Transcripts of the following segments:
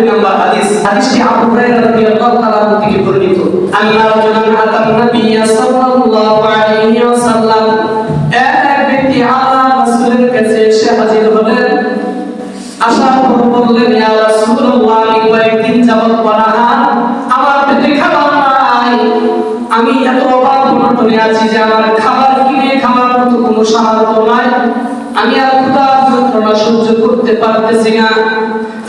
নব্বই নম্বর হাদিস। হাদিসটি আবু হুরায়রা রাদিয়াল্লাহু তাআলা থেকে বর্ণিত। আল্লাহ রাজুলান আতান নবিয়্য সাল্লাল্লাহু আলাইহি ওয়াসাল্লাম। এক ব্যক্তি আল্লাহ রাসূলের কাছে এসে হাজির হলেন। আসার পর বললেন ইয়া রাসূলুল্লাহ, আমি কয়েকদিন যাবত পানাহার আমার পেটে খাবার নাই। আমি এত অভাব অনটনে আছি যে আমার খাবার কিনে খাওয়ার মতো কোনো সামর্থ্য নাই। আমি আর ক্ষুধার যন্ত্রণা সহ্য করতে পারতেছি না।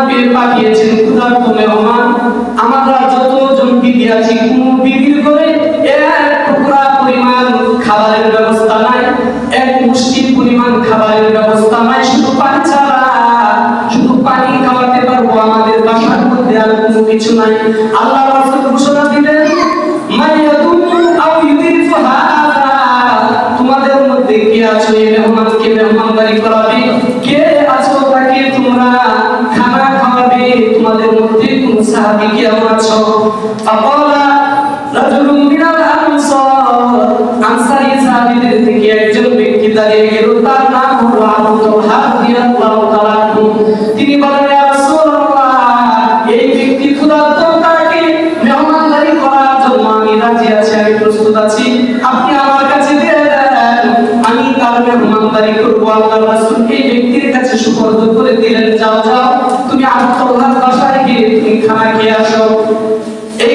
মেহমান পাঠিয়েছেন ক্ষুধার্ত মেহমান আমরা যতজন বিবি আছি, কোন কিছু নাই। আল্লাহ দিলেন তোমাদের মধ্যে কে আছো? মেহমানকে মেহমানদারি করাবে সাহাবী কে আছো ফাকালা রাজুলুম মিনাল আনসার। আনসারী সাহাবীদের থেকে একজন ব্যক্তি দাঁড়িয়ে গেল। তার নাম হলো আবু তালহা রাদিয়াল্লাহু তাআলা তিনি বলেন, ইয়া রাসূলুল্লাহ, এই ব্যক্তি ক্ষুধার্ত তাকে মেহমানদারি করার জন্য আমি রাজি আছি, আমি প্রস্তুত আছি। আপনি আমার কাছে দিয়ে দেন, আমি তার মেহমানদারি করব। আল্লাহ রাসূল এই ব্যক্তির কাছে সুপর্দ করে দিলেন যাও যাও তুমি আবু তালহার বাসায় গিয়ে তুমি খানা খেয়ে আসো এই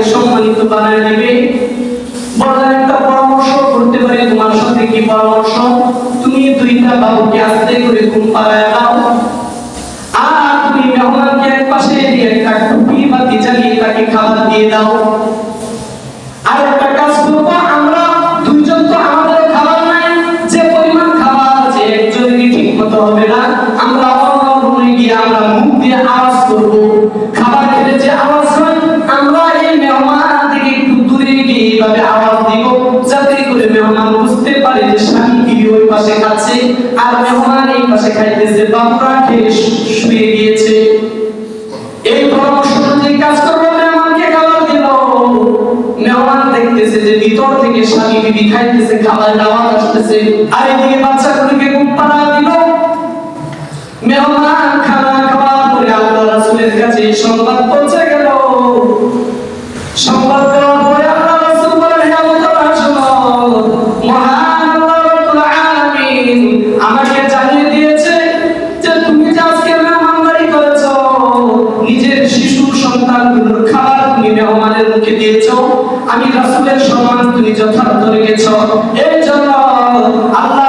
তোমাকে সম্মানিত বানায় দিবে বললেন একটা পরামর্শ করতে পারি, তোমার সাথে কি পরামর্শ? তুমি দুইটা বাবুকে আস্তে করে ঘুম পাড়ায় দাও। আর তুমি মেহমানকে এক পাশে দিয়ে একটা টুপি বাতি চালিয়ে তাকে খাবার দিয়ে দাও। খাচ্ছে আর মেহমান এই পাশে খাইতেছে বাবুরা খেয়ে শুয়ে গিয়েছে। এই পরামর্শ অনুযায়ী কাজ করব মেহমানকে খাবার দিল। মেহমান দেখতেছে যে ভিতর থেকে স্বামী বিবি খাইতেছে খাবার আওয়াজ আসতেছে। আর এদিকে বাচ্চাগুলোকে ঘুম পাড়া দিল। মেহমান খানা খাওয়ার পরে আল্লাহ রাসূলের কাছে সংবাদ পৌঁছে মুখে দিয়েছ। আমি রাসুলের সম্মান তুমি যথার্থ রেখেছ। জন্য আল্লাহ